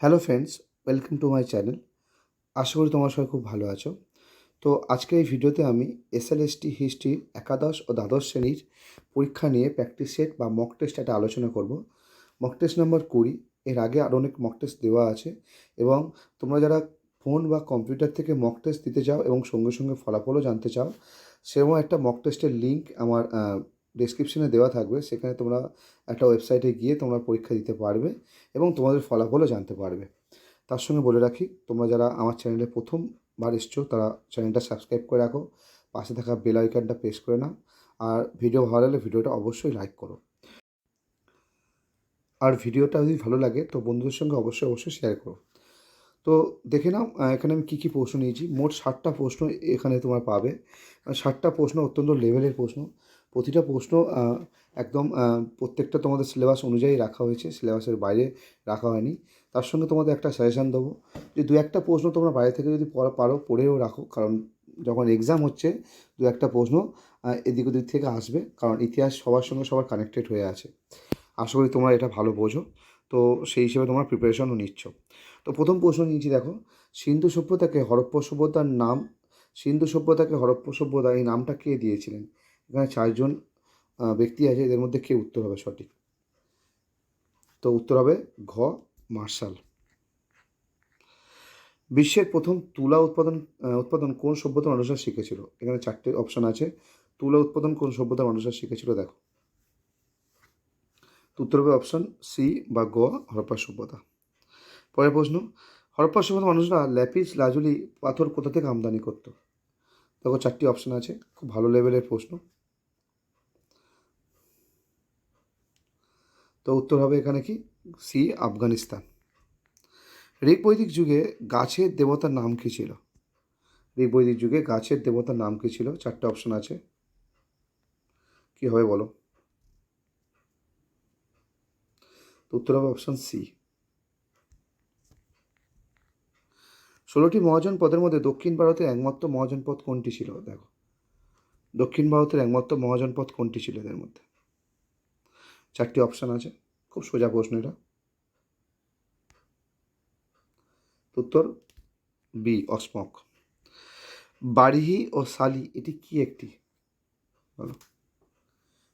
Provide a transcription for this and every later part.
Hello friends, welcome to my channel. আশা করি তোমার সবাই খুব ভালো আছো। তো আজকের এই ভিডিওতে আমি এসএলএসটি হিস্ট্রির একাদশ ও দ্বাদশ শ্রেণির পরীক্ষা নিয়ে প্র্যাকটিস সেট বা মক টেস্ট একটা আলোচনা করব। মক টেস্ট নাম্বার কুড়ি, এর আগে আরও অনেক মক টেস্ট দেওয়া আছে এবং তোমরা যারা ফোন বা কম্পিউটার থেকে মক টেস্ট দিতে চাও এবং সঙ্গে সঙ্গে ফলাফলও জানতে চাও, সেরকম একটা মক টেস্টের লিঙ্ক আমার ডেসক্রিপশনে দেওয়া থাকবে, সেখানে তোমরা একটা ওয়েবসাইটে গিয়ে তোমরা পরীক্ষা দিতে পারবে এবং তোমাদের ফলাফলও জানতে পারবে। তার সঙ্গে বলে রাখি, তোমরা যারা আমার চ্যানেলে প্রথমবার এসছো, তারা চ্যানেলটা সাবস্ক্রাইব করে রাখো, পাশে থাকা বেল আইকনটা প্রেস করে নাও, আর ভিডিও ভালো লাগলে ভিডিওটা অবশ্যই লাইক করো। আর ভিডিওটা যদি ভালো লাগে, তো বন্ধুদের সঙ্গে অবশ্যই অবশ্যই শেয়ার করো। তো দেখে নাও এখানে আমি কী কী প্রশ্ন নিয়েছি। মোট ষাটটা প্রশ্ন এখানে তোমার পাবে। ষাটটা প্রশ্ন অত্যন্ত লেভেলের প্রশ্ন। প্রতিটা প্রশ্ন একদম প্রত্যেকটা তোমাদের সিলেবাস অনুযায়ী রাখা হয়েছে সিলেবাসের বাইরে রাখা হয়নি। তার সঙ্গে তোমাদের একটা সাজেশান দেবো, যে দু একটা প্রশ্ন তোমরা বাইরে থেকে যদি পারো, পড়েও রাখো, কারণ যখন এক্সাম হচ্ছে, দু একটা প্রশ্ন এদিক ওদিক থেকে আসবে, কারণ ইতিহাস সবার সঙ্গে সবার কানেক্টেড হয়ে আছে। আশা করি তোমরা এটা ভালো বোঝো, তো সেই হিসেবে তোমরা প্রিপারেশনও নিচ্ছ। তো প্রথম প্রশ্ন নিয়েছি, দেখো, সিন্ধু সভ্যতাকে হরপ্পা সভ্যতার নাম, সিন্ধু সভ্যতাকে হরপ্পা সভ্যতা, এই নামটা কে দিয়েছিলেন? এখানে চারজন ব্যক্তি আছে, এদের মধ্যে কে উত্তর হবে সঠিক? তো উত্তর হবে ঘ, মার্শাল। বিশ্বের প্রথম তুলা উৎপাদন উৎপাদন কোন সভ্যতার মানুষরা শিখেছিল? এখানে চারটে অপশন আছে। তুলা উৎপাদন কোন সভ্যতার মানুষরা শিখেছিল? দেখো। উত্তর হবে অপশন সি বা গ, হরপ্পা সভ্যতা। পরের প্রশ্ন, হরপ্পা সভ্যতার মানুষরা ল্যাপিস লাজুলি পাথর কোথা থেকে আমদানি করতো? দেখো, চারটি অপশন আছে। খুব ভালো লেভেলের প্রশ্ন। তো উত্তর হবে এখানে কি? সি আফগানিস্তান। ঋগ বৈদিক যুগে গাছের দেবতার নাম কী ছিল? ঋগ বৈদিক যুগে গাছের দেবতার নাম কী ছিল? চারটে অপশন আছে। কি হবে বলো? তো উত্তর হবে অপশন সি ষোলোটি মহাজন পদের মধ্যে দক্ষিণ ভারতের একমাত্র মহাজন পদ কোনটি ছিল? দেখো। দক্ষিণ ভারতের একমাত্র মহাজন পদ কোনটি ছিল এদের মধ্যে? চারটি অপশান আছে। খুব সোজা প্রশ্ন এটা। উত্তর বি, অসমক। বারিহি ও সালি এটি কি একটি? বলো।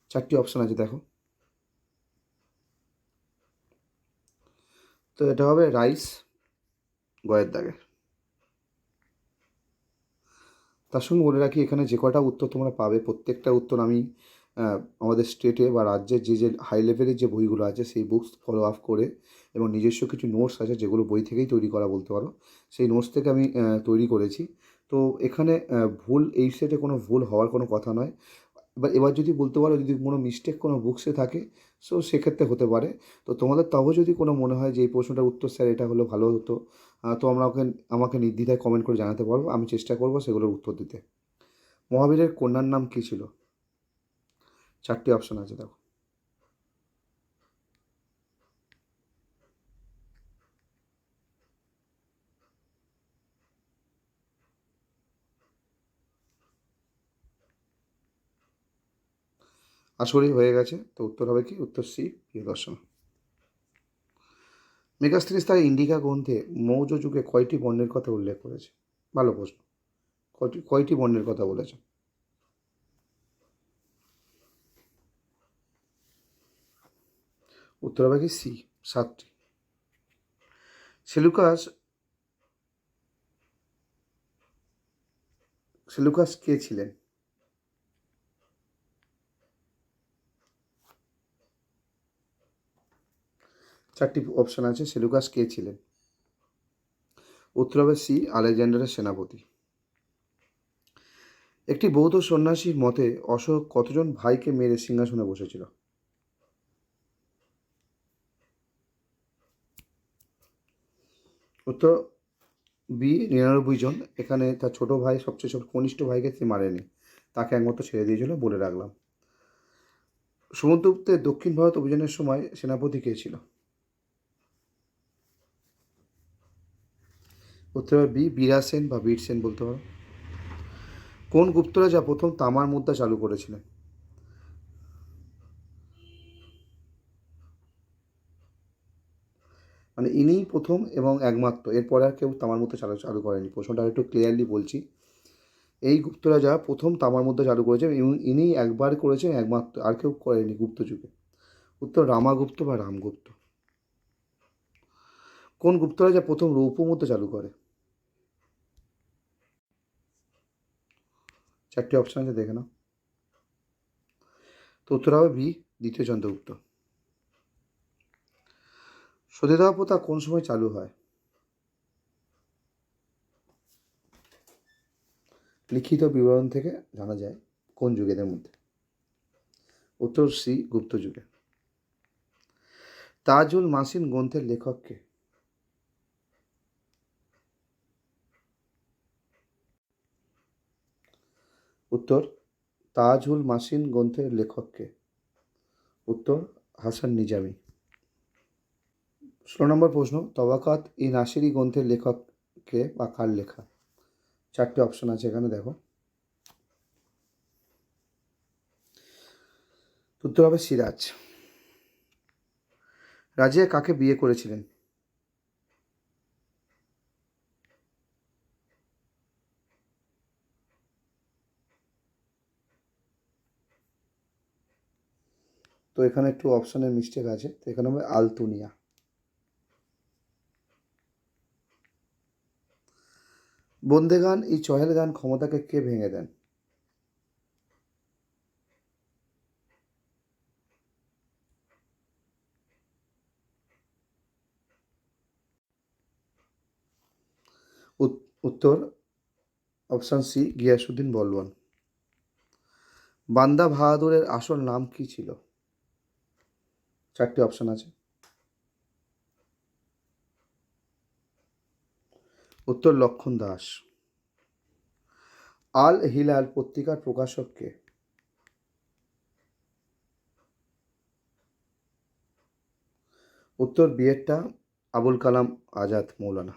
চারটি অপশন আছে, দেখো। তো এটা হবে রাইস, গয়ের দাগে। তার সঙ্গে বলে রাখি, এখানে যে কটা উত্তর তোমরা পাবে, প্রত্যেকটা উত্তর আমি আমাদের স্টেটে বা রাজ্যের যে যে হাই লেভেলের যে বইগুলো আছে, সেই বুকস ফলো আপ করে এবং নিজস্ব কিছু নোটস আছে, যেগুলো বই থেকেই তৈরি করা বলতে পারো, সেই নোটস থেকে আমি তৈরি করেছি। তো এখানে ভুল, এই সেটে কোনো ভুল হওয়ার কোনো কথা নয়। এবার এবার যদি বলতে পারো, যদি কোনো মিস্টেক কোনো বুকসে থাকে সো সেক্ষেত্রে হতে পারে। তো তোমাদের তাও যদি কোনো মনে হয় যে, এই প্রশ্নটার উত্তর স্যার এটা হলে ভালো হতো তো আমরা ওকে, আমাকে নির্দ্বিধায় কমেন্ট করে জানাতে পারব। আমি চেষ্টা করব সেগুলোর উত্তর দিতে। মহাবীরের কন্যার নাম কী ছিল? চারটি অপশন আছে, দেখো। করি হয়ে গেছে। তো উত্তর হবে কি? উত্তর সি, প্রিয় দর্শন। মেগাস্ত্রিস তার ইন্ডিকা গ্রন্থে মৌর্য যুগে কয়টি বর্ণের কথা উল্লেখ করেছে? ভালো প্রশ্ন। কয়টি কয়টি বর্ণের কথা বলেছে? উত্তর হবে কি সি, সাতটি। সেলুকাস সেলুকাস কে ছিলেন? চারটি অপশন আছে সেলুকাস কে ছিলেন? উত্তর হবে সি, আলেকজান্ডারের সেনাপতি। একটি বৌদ্ধ সন্ন্যাসীর মতে অশোক কতজন ভাইকে মেরে সিংহাসনে বসেছিল? উত্তর বি নিরানব্বই জন। এখানে তার ছোট ভাই, সবচেয়ে ছোট কনিষ্ঠ ভাইকে সে মারেনি। তাকে একমাত্র ছেড়ে দিয়েছিল বলে রাখলাম। সমুদ্রগুপ্তের দক্ষিণ ভারত অভিযানের সময় সেনাপতি কে ছিল? উত্তর বি, বীরা সেন বা বীর সেন বলতে পারো। কোন গুপ্ত রাজা প্রথম তামার মুদ্রা চালু করেছিলেন? মানে ইনিই প্রথম এবং একমাত্র। এরপরে আর কেউ তামার মধ্যে চালু চালু করেনি। প্রশ্নটা একটু ক্লিয়ারলি বলছি। এই গুপ্ত রাজা প্রথম তামার মধ্যে চালু করেছে এবং ইনি একবার করেছেন একমাত্র, আর কেউ করেনি গুপ্ত যুগে। উত্তর রামাগুপ্ত বা রামগুপ্ত। কোন গুপ্ত রাজা প্রথম রৌপ্য মুদ্রা চালু করে? চারটি অপশন আছে, দেখে নাও। তো উত্তর হবে বি, দ্বিতীয় চন্দ্রগুপ্ত। সতীদাহ প্রথা কোন সময় চালু হয়? লিখিত বিবরণ থেকে জানা যায় কোন যুগেদের মধ্যে। উত্তর সি, গুপ্ত যুগে। তাজুল মাসিন গ্রন্থের লেখককে উত্তর, তাজুল মাসিন গ্রন্থের লেখককে। উত্তর, হাসান নিজামি। ষোলো নম্বর প্রশ্ন, তবাকাত ই নাসিরি গ্রন্থের লেখককে বা কার লেখা? চারটে অপশন আছে এখানে, দেখো। উত্তর হবে সিরাজ। রাজিয়া কাকে বিয়ে করেছিলেন? তো এখানে একটু অপশনের মিস্টেক আছে, তো এখানে হবে আলতুনিয়া। বন্দে গান এই চহেল গান ক্ষমতাকে কে ভেঙে দেন? উত- উত্তর অপশান সি, গিয়াসুদ্দিন বলওয়ান। বান্দা বাহাদুরের আসল নাম কি ছিল? চারটি অপশান আছে। উত্তর লক্ষণ দাস। আল হিলাল পত্রিকার প্রকাশককে উত্তর বিয়েরটা আবুল কালাম আজাদ মৌলানা।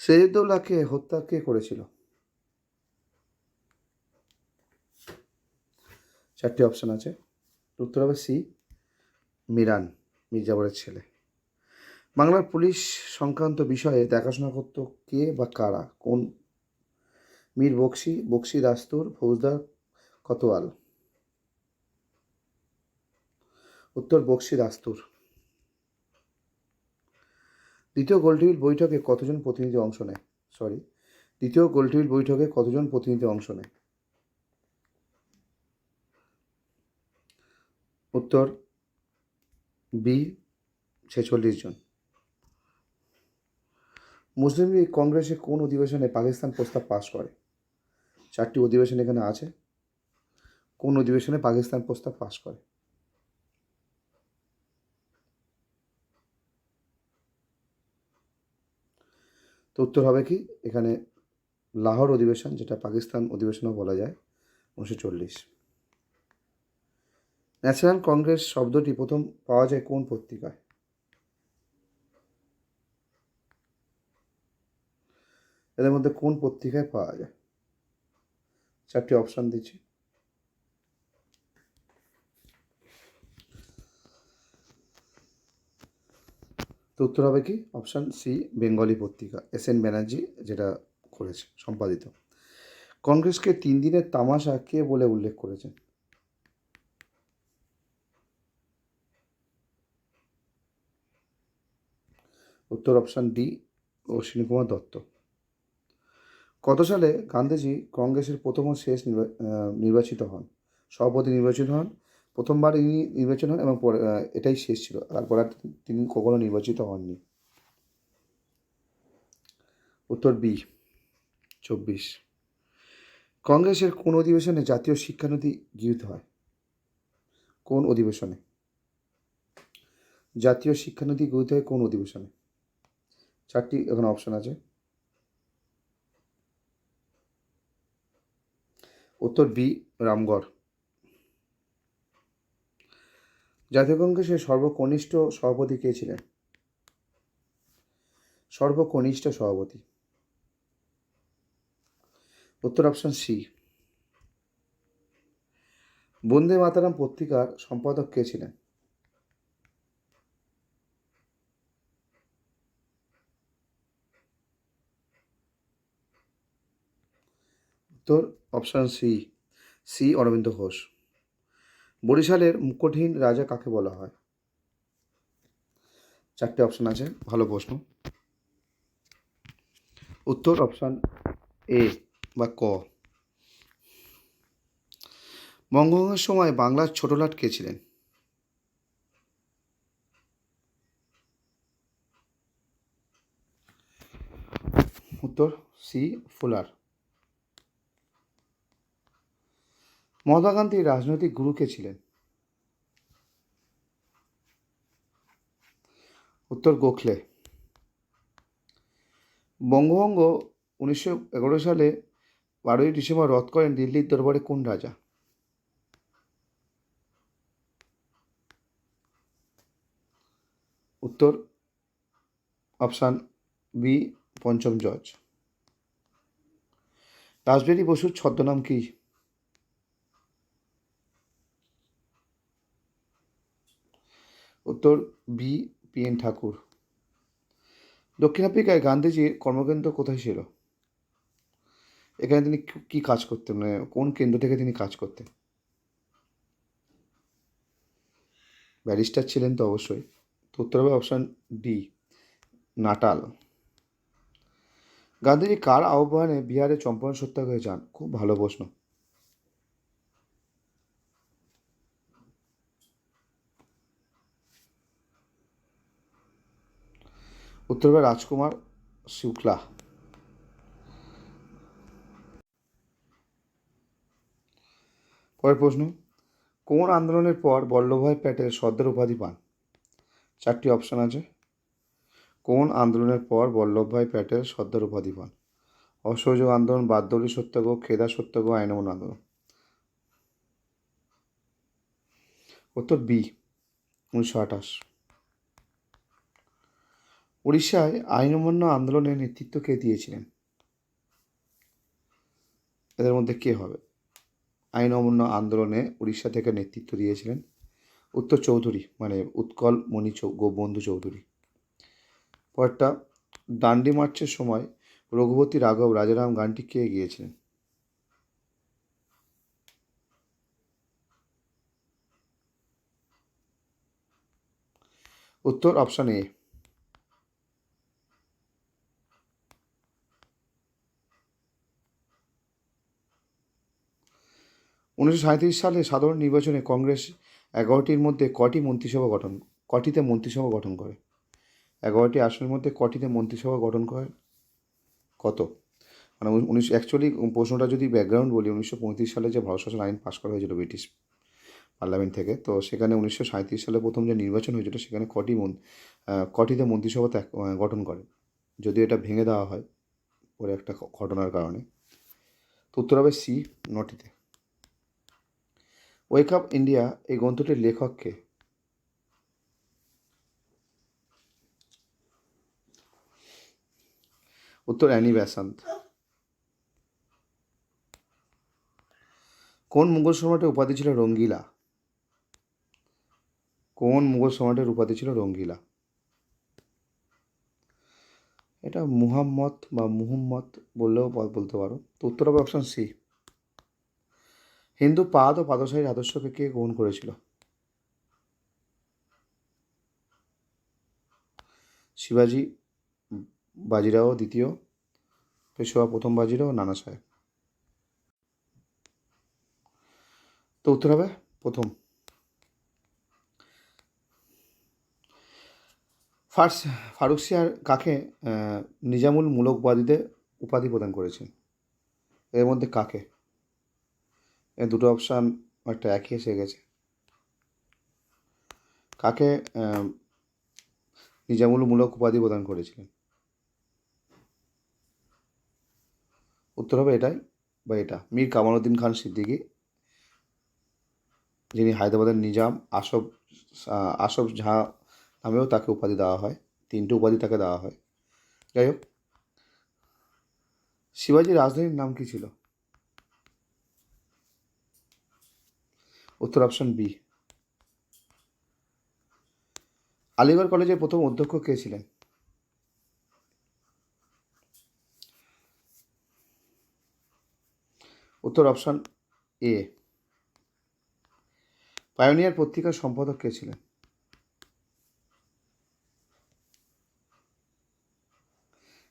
সেজদুল্লাহকে হত্যা কে করেছিল? চারটি অপশন আছে। উত্তর হবে সি, মিরান, মির্জাপুরের ছেলে। বাংলার পুলিশ সংক্রান্ত বিষয়ে দেখাশোনা করতো কে বা কারা? কোন? মীর বক্সি বক্সি দাস্তুর, ফৌজদার কতোয়াল? উত্তর, বক্সি দাস্তুর। দ্বিতীয় গোলটেবিল বৈঠকে কতজন প্রতিনিধি অংশ নেয়? সরি দ্বিতীয় গোলটেবিল বৈঠকে কতজন প্রতিনিধি অংশ নেয়? উত্তর, বি, ছেচল্লিশ জন। মুসলিম লীগ কংগ্রেসে কোন অধিবেশনে পাকিস্তান প্রস্তাব পাশ করে? চারটি অধিবেশন এখানে আছে। কোন অধিবেশনে পাকিস্তান প্রস্তাব পাশ করে? তো উত্তর হবে কি? এখানে লাহোর অধিবেশন, যেটা পাকিস্তান অধিবেশনও বলা যায়, উনিশশো চল্লিশ। ন্যাশনাল কংগ্রেস শব্দটি প্রথম পাওয়া যায় কোন পত্রিকায়? এদের মধ্যে কোন পত্রিকায় পাওয়া যায়? চারটি অপশান দিচ্ছি। তো উত্তর হবে কি? অপশান সি বেঙ্গলি পত্রিকা এস এন ব্যানার্জি যেটা করেছে, সম্পাদিত। কংগ্রেসকে তিন দিনের তামাশা কে বলে উল্লেখ করেছেন? উত্তর অপশান ডি অশ্বিনী কুমার দত্ত। কত সালে গান্ধীজি কংগ্রেসের প্রথম ও শেষ নির্বা- নির্বাচিত হন? সভাপতি নির্বাচিত হন, প্রথমবার ইনি নির্বাচন হন এবং এটাই শেষ ছিল। তারপর আর তিনি কখনো নির্বাচিত হননি। উত্তর বি, চব্বিশ। কংগ্রেসের কোন অধিবেশনে জাতীয় শিক্ষানীতি গৃহীত হয়? কোন অধিবেশনে? জাতীয় শিক্ষানীতি গৃহীত হয় কোন অধিবেশনে? চারটি এখানে অপশন আছে। উত্তর বি, রামগড়। জাতীয় কংগ্রেসের সর্বকনিষ্ঠ সভাপতি কে ছিলেন? সর্বকনিষ্ঠ সভাপতি। উত্তর অপশন সি বন্দে মাতারাম পত্রিকার সম্পাদক কে ছিলেন? উত্তর option C C Aurobindo Ghosh. বরিশালের মুকুটহীন রাজা কাকে বলা হয়? চারটে অপশান আছে, ভালো প্রশ্ন। উত্তর অপশান এ বা ক। বঙ্গভঙ্গের সময় বাংলার ছোটলাট কে ছিলেন? উত্তর সি ফুলার। মহাত্মা গান্ধী রাজনৈতিক গুরুকে ছিলেন? উত্তর গোখলে। বঙ্গভঙ্গ উনিশশো এগারো সালে বারোই ডিসেম্বর রদ করেন দিল্লির দরবারে কোন রাজা? উত্তর অপশান বি, পঞ্চম জজ। রাসবিহারী বসুর ছদ্মনাম কি? উত্তর বি পি এন ঠাকুর। দক্ষিণ আফ্রিকায় গান্ধীজির কর্মকেন্দ্র কোথায় ছিল? এখানে তিনি কি- কাজ করতেন? মানে কোন কেন্দ্র থেকে তিনি কাজ করতেন? ব্যারিস্টার ছিলেন তো অবশ্যই। তো উত্তর হবে অপশান ডি, নাটাল। গান্ধীজি কার আহ্বানে বিহারে চম্পারণ সত্যাগ্রহে যান? খুব ভালো প্রশ্ন। উত্তর হবে রাজকুমার শুক্লা। পরের প্রশ্ন, কোন আন্দোলনের পর বল্লভভাই প্যাটেল সর্দার উপাধি পান? চারটি অপশন আছে। কোন আন্দোলনের পর বল্লভভাই প্যাটেল সর্দার উপাধি পান? অসহযোগ আন্দোলন বাদ্যলি সত্যাগ্রহ খেদা সত্যাগ্রহ আইনমন আন্দোলন। উত্তর বি, উনিশশো আঠাশ। উড়িষ্যায় আইন অমান্য আন্দোলনের নেতৃত্ব কে দিয়েছিলেন? এদের মধ্যে কে হবে? আইন অমান্য আন্দোলনে উড়িষ্যা থেকে নেতৃত্ব দিয়েছিলেন উত্তর চৌধুরী মানে উৎকল মণি গোবন্ধু চৌধুরী। পরেরটা, দান্ডি মার্চের সময় রঘুপতি রাঘব রাজারাম গানটি কে গিয়েছিলেন? উত্তর অপশন এ। উনিশশো সাঁইত্রিশ সালে সাধারণ নির্বাচনে কংগ্রেস এগারোটির মধ্যে কটি মন্ত্রিসভা গঠন, কটিতে মন্ত্রিসভা গঠন করে? এগারোটি আসনের মধ্যে কটিতে মন্ত্রিসভা গঠন করে? কত? মানে উনিশশো অ্যাকচুয়ালি প্রশ্নটা যদি ব্যাকগ্রাউন্ড বলি, উনিশশো পঁয়ত্রিশ সালে যে ভারত শাসন আইন পাশ করা হয়েছিল ব্রিটিশ পার্লামেন্ট থেকে, তো সেখানে উনিশশো সাঁইত্রিশ সালে প্রথম যে নির্বাচন হয়েছিল, সেখানে কটি কটিতে মন্ত্রিসভা গঠন করে? যদিও এটা ভেঙে দেওয়া হয় ওর একটা ঘটনার কারণে। তো উত্তর হবে সি, নটিতে। ওয়েক আপ ইন্ডিয়া এই গ্রন্থটির লেখক কে? উত্তর অ্যানি ব্যাসান্ত। কোন মুঘল সম্রাটের উপাধি ছিল রঙ্গিলা? কোন মুঘল সম্রাটের উপাধি ছিল রঙ্গিলা? এটা মুহাম্মদ বা মুহাম্মদ বললেও বল- বলতে পারো। তো উত্তর হবে অপশন সি হিন্দু পাদ ও পাদশাহীর আদর্শকে কে গ্রহণ করেছিল? শিবাজি, বাজিরাও দ্বিতীয়, পেশোয়া প্রথম বাজিরাও, নানা সাহেব। তো উত্তর হবে প্রথম। ফার্স, ফারুক সিয়ার কাকে নিজামুল মুলকবাদীদের উপাধি প্রদান করেছেন? এর মধ্যে কাকে? দুটো অপশান একটা একই এসে গেছে। কাকে আহ, নিজামুল মূলক উপাধি প্রদান করেছিলেন? উত্তর হবে এটাই বা এটা। মীর কামালউদ্দিন খান সিদ্দিকী যিনি হায়দ্রাবাদের নিজাম আসফ আহ, আসফ ঝা নামেও তাকে উপাধি দেওয়া হয়। তিনটে উপাধি তাকে দেওয়া হয়। যাই হোক শিবাজির রাজধানীর নাম কি ছিল? উত্তর অপশন বি আলিগড় কলেজের প্রথম অধ্যক্ষ কে ছিলেন? উত্তর অপশন এ পায়োনিয়ার পত্রিকার সম্পাদক কে ছিলেন?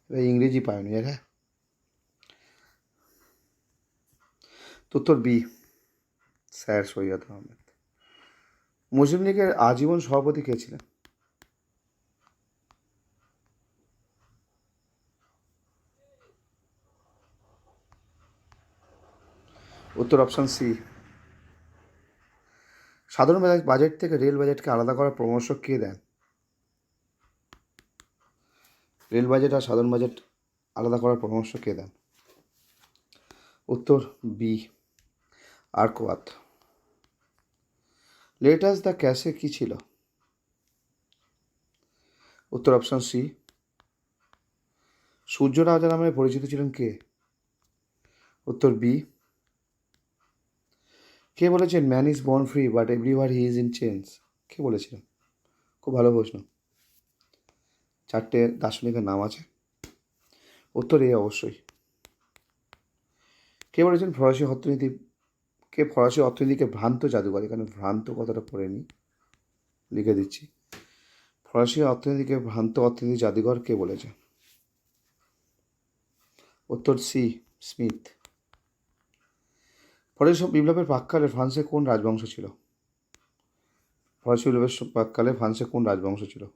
ইংরেজি পায়োনিয়ার হ্যাঁ। উত্তর বি স্যার সৈয়দ আহমেদ। মুসলিম লীগের আজীবন সভাপতি কে ছিলেন? উত্তর অপশান সি। সাধারণ বাজেট- থেকে রেল বাজেটকে আলাদা করার পরামর্শ কে দেন? রেল বাজেট আর সাধারণ বাজেট আলাদা করার পরামর্শ কে দেন? উত্তর বি। আর্কওয়াত লেটাস দ্য ক্যাশে কি ছিল? উত্তর অপশন সি সূর্য রাজা নামে পরিচিত ছিলেন কে? উত্তর বি কে বলেছেন man is born free but everywhere he is in chains কে বলেছিলেন? খুব ভালো প্রশ্ন। চারটে দার্শনিকের নাম আছে। উত্তর এ অবশ্যই। কে বলেছেন, ফরাসি অর্থনীতি কে ফরাসি অর্থনীতিকে ভ্রান্ত জাদুকর এখানে ভ্রান্ত কথাটা পড়ে নি, লিখে দিচ্ছি। ফরাসি অর্থনীতিকে ভ্রান্ত অর্থনীতি জাদুঘর কে বলেছে? উত্তর সি, স্মিথ। ফরাসি বিপ্লবের প্রাককালে ফ্রান্সে কোন রাজবংশ ছিল? ফরাসি বিপ্লবের প্রাককালে ফ্রান্সে কোন রাজবংশ ছিল?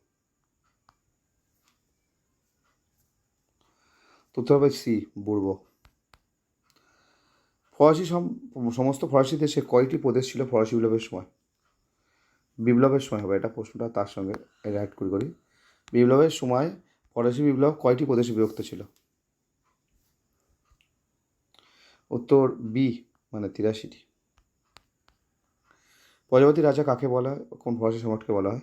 উত্তর হবে সি, বুর্ব। ফরাসি সম- সমস্ত ফরাসি দেশে কয়টি প্রদেশ ছিল ফরাসি বিপ্লবের সময়। বিপ্লবের সময় হবে, এটা প্রশ্নটা তার সঙ্গে অ্যাড করি করি। বিপ্লবের সময় ফরাসি বিপ্লব কয়টি প্রদেশে বিভক্ত ছিল? উত্তর বি মানে তিরাশিটি। প্রজাপতি রাজা কাকে বলা হয়? কোন ফরাসি সম্রাটকে বলা হয়?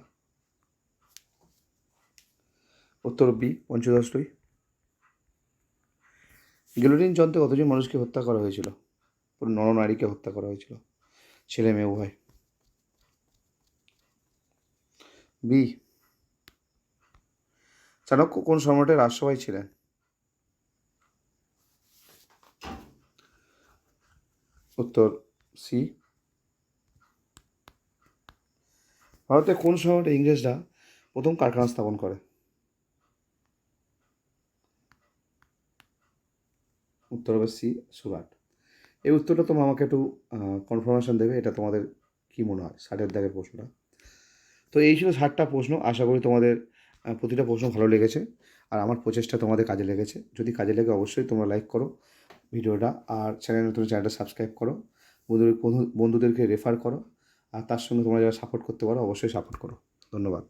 উত্তর বি পঞ্চদশটি গিলোটিন যন্ত্রে কতজন মানুষকে হত্যা করা হয়েছিল? পুরো নরনারীকে হত্যা করা হয়েছিল। ছেলে মেয়ে, উভয়। বি। চাণক্য কোন সম্রাটের রাজসভায় ছিলেন? উত্তর সি। ভারতে কোন শহরে ইংরেজরা প্রথম কারখানা স্থাপন করে? উত্তর হবে সি, সুরাট। এই উত্তরটা তোমার আমাকে একটু কনফার্মেশন দেবে, এটা তোমাদের কী মনে হয়? ষাটের দাগের প্রশ্নটা। তো এই ছিল ষাটটা প্রশ্ন, আশা করি তোমাদের প্রতিটা প্রশ্ন ভালো লেগেছে। আর আমার প্রচেষ্টা তোমাদের কাজে লেগেছে। যদি কাজে লেগে অবশ্যই তোমরা লাইক করো ভিডিওটা, আর চ্যানেল নতুন চ্যানেলটা সাবস্ক্রাইব করো। বন্ধুদের, বন্ধু- বন্ধুদেরকে রেফার করো। আর তার সঙ্গে তোমরা যারা সাপোর্ট করতে পারো, অবশ্যই সাপোর্ট করো। ধন্যবাদ।